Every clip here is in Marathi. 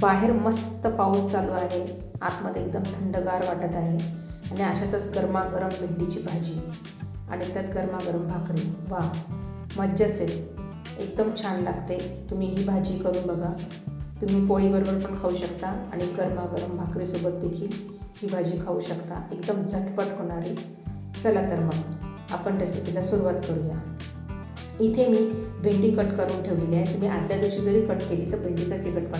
बाहेर मस्त पाऊस चालू आहे. आतमध्ये एकदम थंडगार वाटत आहे. आणि अशातच गरमागरम भेंडीची भाजी आणि त्यात गरमागरम भाकरी. वा मज्जाच आहे. एकदम छान लागते. तुम्ही ही भाजी करून बघा. तुम्ही पोळीबरोबर पण खाऊ शकता आणि गरमागरम भाकरीसोबत देखील ही भाजी खाऊ शकता. एकदम झटपट होणारी. चला तर मग आपण रेसिपीला सुरुवात करूया. इथे मी भेंडी कट करून ठेवलेली आहे. तुम्ही आदल्या दिवशी जरी कट केली तर भेंडीचा चिकट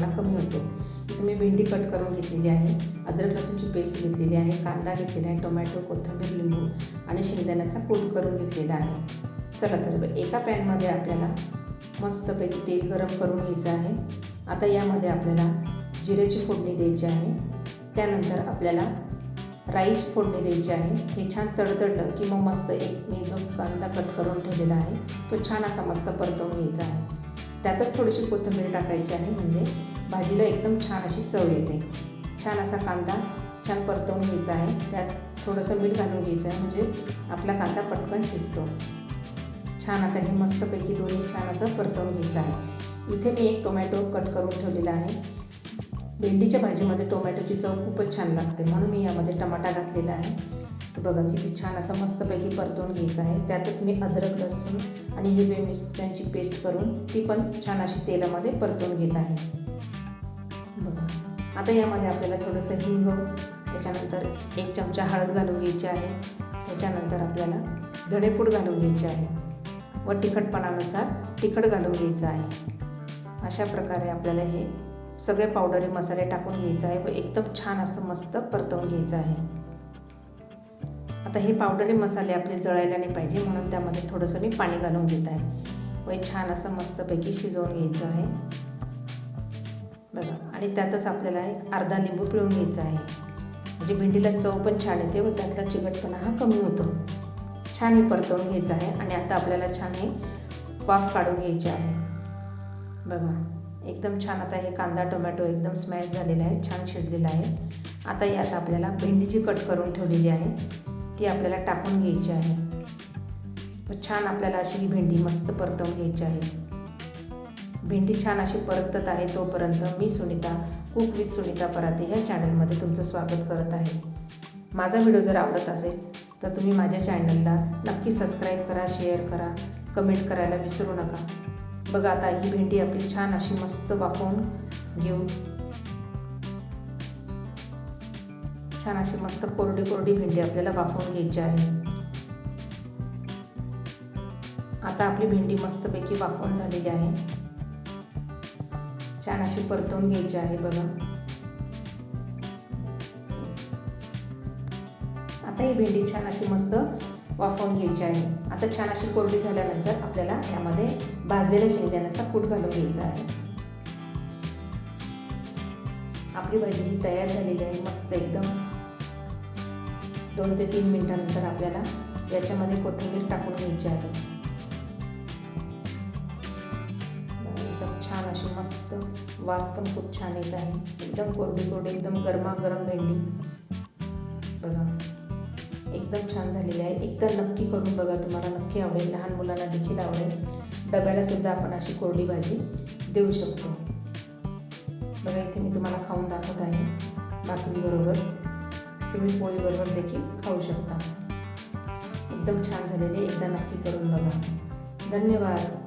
इथे मी भेंडी कट करून घेतलेली आहे. अद्रक लसूणची पेस्ट घेतलेली आहे. कांदा घेतलेला आहे. टोमॅटो कोथिंबीर लिंबू आणि शेंगदाण्याचा कूट करून घेतलेला आहे. चला तर एका पॅनमध्ये आपल्याला मस्तपैकी तेल गरम करून घ्यायचं आहे. आता यामध्ये आपल्याला जिऱ्याची फोडणी द्यायची आहे. त्यानंतर आपल्याला राईची फोडणी द्यायची आहे. हे छान तडतडलं की मग मस्त एक मी जो कांदा कट करून ठेवलेला आहे तो छान असा मस्त परतवून घ्यायचा आहे. त्यातच थोडीशी कोथिंबीर टाकायची आहे म्हणजे भाजीला एकदम छान अशी चव येते. छान असा कांदा छान परतवून घ्यायचा आहे. त्यात थोडंसं मीठ घालून घ्यायचं आहे म्हणजे आपला कांदा पटकन शिजतो. छान आता हे मस्तपैकी दोन्ही छान असं परतवून घ्यायचं आहे. इथे मी एक टोमॅटो कट करून ठेवलेला आहे. भेंडीच्या भाजीमध्ये टोमॅटोची चव खूपच छान लागते म्हणून मी यामध्ये टमाटा घातलेला आहे. तर बघा किती छान असं मस्तपैकी परतवून घ्यायचं आहे. त्यातच मी अद्रक लसूण आणि हिरवे मिरच्यांची पेस्ट करून ती पण छान अशी तेलामध्ये परतवून घेत आहे. बघा. आता यामध्ये आपल्याला थोडंसं हिंग त्याच्यानंतर एक चमचा हळद घालून घ्यायची आहे. त्याच्यानंतर आपल्याला धडेपूड घालून घ्यायचे आहे. व तिखटपणानुसार तिखट घालून घ्यायचं आहे. अशा प्रकारे आपल्याला हे सगळे पावडरी मसाले टाकून घ्यायचं आहे व एकदम छान असं मस्त परतवून घ्यायचं आहे. आता हे पावडरी मसाले आपले जळायला नाही पाहिजे म्हणून त्यामध्ये थोडंसं मी पाणी घालून घेत आहे. व छान असं मस्तपैकी शिजवून घ्यायचं आहे. आणि त्यातच आपल्याला एक अर्धा लिंबू पिळून घ्यायचा आहे. म्हणजे भेंडीला चव पण छान येते व त्यातला चिकटपणा हा कमी होतो. छान हे परतवून घ्यायचं आहे आणि आता आपल्याला छान हे वाफ काढून घ्यायची आहे. बघा एकदम छान आता हे कांदा टोमॅटो एकदम स्मॅश झालेला आहे छान शिजलेला आहे. आता यात आपल्याला भेंडी जी कट करून ठेवलेली आहे ती आपल्याला टाकून घ्यायची आहे. छान आपल्याला अशी ही भेंडी मस्त परतवून घ्यायची आहे. भेंडी छान अशी परतत आहे तोपर्यंत मी सुनीता कुक विथ सुनीता पराते ह्या चॅनलमध्ये तुमचं स्वागत करत आहे. माझा व्हिडिओ जर आवडत असेल तर तुम्ही माझ्या चॅनलला नक्की सबस्क्राईब करा शेअर करा कमेंट करायला विसरू नका. बघा आता ही भेंडी आपली छान अशी मस्त वाफवून घेऊन छान अशी मस्त कोरडी कोरडी भेंडी आपल्याला वाफवून घ्यायची आहे. आता आपली भेंडी मस्तपैकी वाफवून झालेली आहे. छान अशी परतवून घ्यायची आहे बघा. आता ही भेंडी छान अशी मस्त वाफवून घ्यायची आहे. आता छान अशी कोरडी झाल्यानंतर आपल्याला यामध्ये भाजलेल्या शेंगदाण्याचा कूट घालून घ्यायचा आहे. आपली भाजी ही तयार झालेली आहे मस्त एकदम. दोन ते तीन मिनिटानंतर आपल्याला याच्यामध्ये कोथिंबीर टाकून घ्यायची आहे. अशी मस्त वास पण खूप छान येत आहे. एकदम कोरडी कोरडी एकदम गरमागरम भेंडी. बघा एकदम छान झालेली आहे. एकदा नक्की करून बघा तुम्हाला नक्की आवडेल. लहान मुलांना देखील आवडेल. डब्याला सुद्धा आपण अशी कोरडी भाजी देऊ शकतो. बघा इथे मी तुम्हाला खाऊन दाखवत आहे. भाकरीबरोबर तुम्ही पोळीबरोबर देखील खाऊ शकता. एकदम छान झालेली एकदा नक्की करून बघा. धन्यवाद.